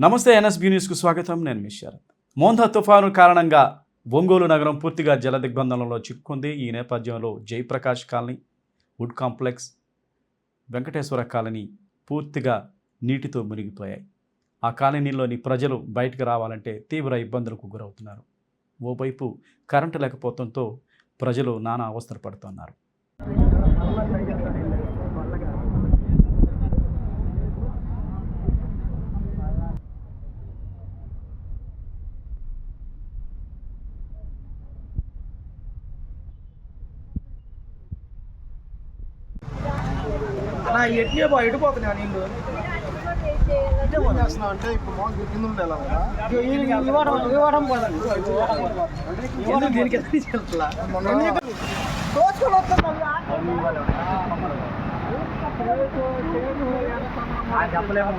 నమస్తే ఎన్ఎస్బి న్యూస్కు స్వాగతం. నేను మీ శరత్. తుఫాను కారణంగా ఒంగోలు నగరం పూర్తిగా జల దిగ్బంధనంలో చిక్కుంది ఈ నేపథ్యంలో Jayaprakash colony wood complex Venkateswara colony పూర్తిగా నీటితో మునిగిపోయాయి. ఆ కాలనీలోని ప్రజలు బయటకు రావాలంటే తీవ్ర ఇబ్బందులకు గురవుతున్నారు. ఓవైపు కరెంటు లేకపోవడంతో ప్రజలు నానా అవసరపడుతున్నారు పడుతున్నారు అలా ఎట్లే బా ఎడిపోతున్నాయి నీళ్ళు అంటే ఇప్పుడు మామూలు కింద ఉండే ఎలా ఉందా? ఇవ్వడం ఇవ్వడం పోదండి ఎందుకు దీనికి ఎంత తీసుకెళ్తా చెప్పలేము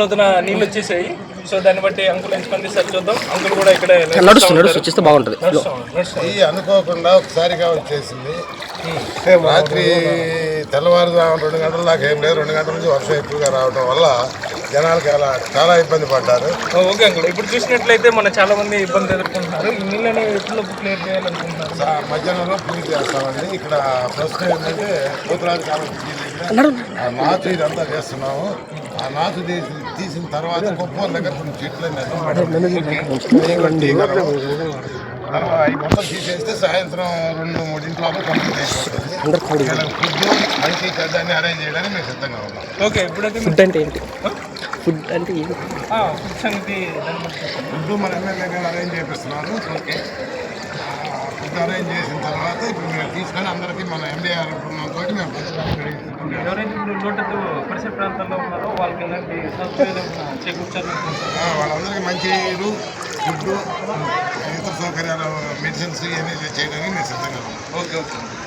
లోతున నీళ్ళు వచ్చేసాయి. సో దాన్ని బట్టి అంకుల్ స్పందిస్తారు చూద్దాం. అంకుల్ కూడా ఇక్కడ నడుస్తున్నాడు వచ్చేస్తే బాగుంటుంది. ఈ అనుకోకుండా ఒకసారిగా వచ్చేసింది రాత్రి తెల్లవారుజాము రెండు గంటల దాకా ఏం లేదు. రెండు గంటల నుంచి వర్షం ఎక్కువగా రావడం వల్ల జనాలకి అలా చాలా ఇబ్బంది పడ్డారు. Okay uncle. ఇప్పుడు చూసినట్లయితే మన చాలా మంది ఇబ్బంది ఎదుర్కొంటున్నారు. ఈ నీళ్ళని ఎప్పుడు క్లియర్ చేయాలనుకుంటున్నారు? మధ్యాహ్నంలో పూజ చేస్తామండి. ఇక్కడ ప్రస్తుతం ఏంటంటే ఉత్తరాది కాలం ఆ నాచు ఇదంతా చేస్తున్నాము. ఆ నాచు తీసి తీసిన తర్వాత కుప్పం దగ్గర కొన్ని చెట్లు మొత్తం తీసేస్తే సాయంత్రం రెండు మూడింట్లో కంప్లీట్ అయిపోతుంది. ఫుడ్ మంచి చెడ్డ అరేంజ్ చేయడానికి మేము సిద్ధంగా ఉన్నాం. ఓకే ఇప్పుడైతే ఫుడ్ అంటే ఏంటి? ఫుడ్ అంటే ఏంటి ఫుడ్ మన ఎమ్మెల్యే గారు అరేంజ్ చేపిస్తున్నారు. ఓకే. ఫుడ్ అరేంజ్ చేసిన తర్వాత ఇప్పుడు మేము తీసుకొని అందరికీ మన ఎండిఆర్ తోటి మేము పంచడానికి ready చేస్తున్నాం. ఎవరైతే ఇప్పుడు లోటు పరిసర ప్రాంతాల్లో ఉన్నారో వాళ్ళకి ఎలాంటి వాళ్ళందరికీ మంచి నీరు ఫుడ్ ఇతర సౌకర్యాలు మెడిసిన్స్ ఇవన్నీ చేయడానికి మేము సిద్ధంగా ఉన్నాం ఓకే ఓకే.